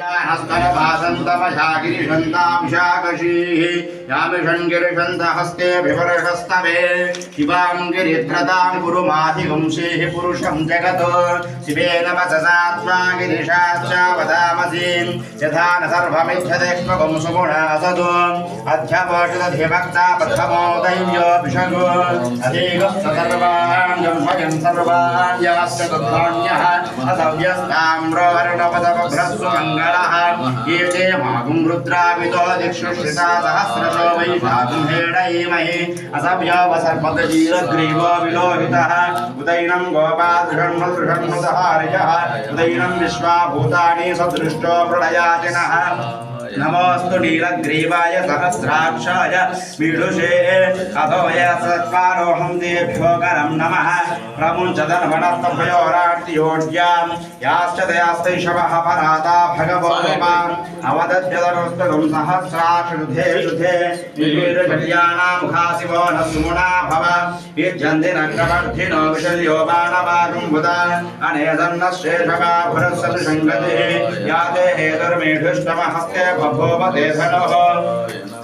हस्तनभासन्तमशागिरिषन्तांशाकशीः यामिषङ्गिरिषन्तहस्ते विवर्षस्तवे, शिवां गिरित्रतां गुरु माधिवंशीः पुरुषं जगत्। शिवेन वचसात्मा गिरिशाच्च वदामसि। यथा न सर्वमिच्छदेष्मकं सुगुणासदु अध्यपोषदधिभक्ता प्रथमो दैव्योऽभिषगो अधिगस्थ सर्वान् जन्मयन् सर्वान् याश्च तद्धान्यः असव्यस्ताम्रोवर्णपदवभ्रस्व मङ्गलः। ये ते मागुं रुद्रावितो दिक्षु श्रिता सहस्रशो वै भागुं हेडयीमहि असव्यवसर्पदजीरग्रीवो विलोहितः उदैनं गोपादृषण्मदृषण्मदहार्यः उदैनं विश्वाभूतानि सदृष्टो प्रलयातिनः नमोऽस्तु नीलग्रीवाय सहस्राक्षाय विदुषे अभवय सत्कारोऽहं तेभ्यो करं नमः। प्रमुञ्चदन्वनस्तभयोरार्तियोड्यां याश्च दयास्तैषवः पराता भगवोपाम् अवदध्यदनुस्तुं सहस्राशुधे शुधे न भव। युज्यन्ति नक्रवर्धिनो विशल्यो बाणवागुम्बुदा अनेदन्न शेषवा पुरस्संगतिः याते हेतुर्मेढुष्टमहस्ते बभूवते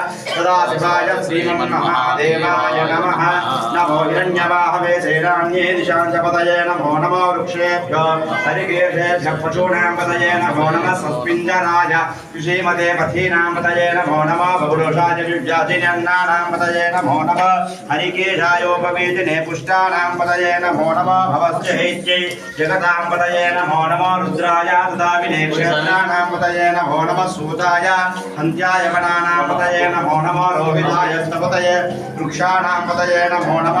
सदाशिवाय श्रीमन्महादेवाय नमः नमो हिरण्यवाहवे सेनान्ये दिशां च पतये नमो नमो वृक्षेभ्यो। हरिकेशेभ्यः पशूनां पतये नमो नमः स्वस्मिञ्जराय श्रीमते पथीनां पतये नमो नमः बहुरुषाय विव्याधिन्यन्नानां पतये नमो नमः। हरिकेशायोपवेदिने पुष्टानां पतये नमो नमः भवस्य हैत्यै जगतां पतये नमो नमः रुद्राय तदाविने क्षेत्राणां पतये नमो नमः सूताय। हन्त्याय वनानां पतये नमो नमः रोहिताय स्तपतये वृक्षाणां पतये नमो नमः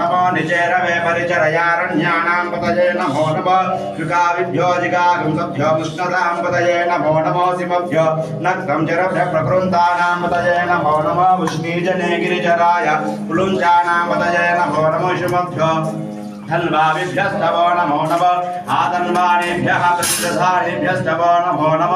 नमो निचेरवे परिचरयारण्याणां पतये नमो नमो युगाविभ्यो जिगागुंसभ्यो नमो नमो सिमभ्यो नक्तं चरभ्य प्रकृन्तानां नमो नमो उष्णीजने गिरिजराय पुलुञ्चानां नमो नमो शिमभ्यो धन्वाभिभ्यस्तवो नमो नम आदन्वानेभ्यः प्रतिधानेभ्यस्तवो नमो नम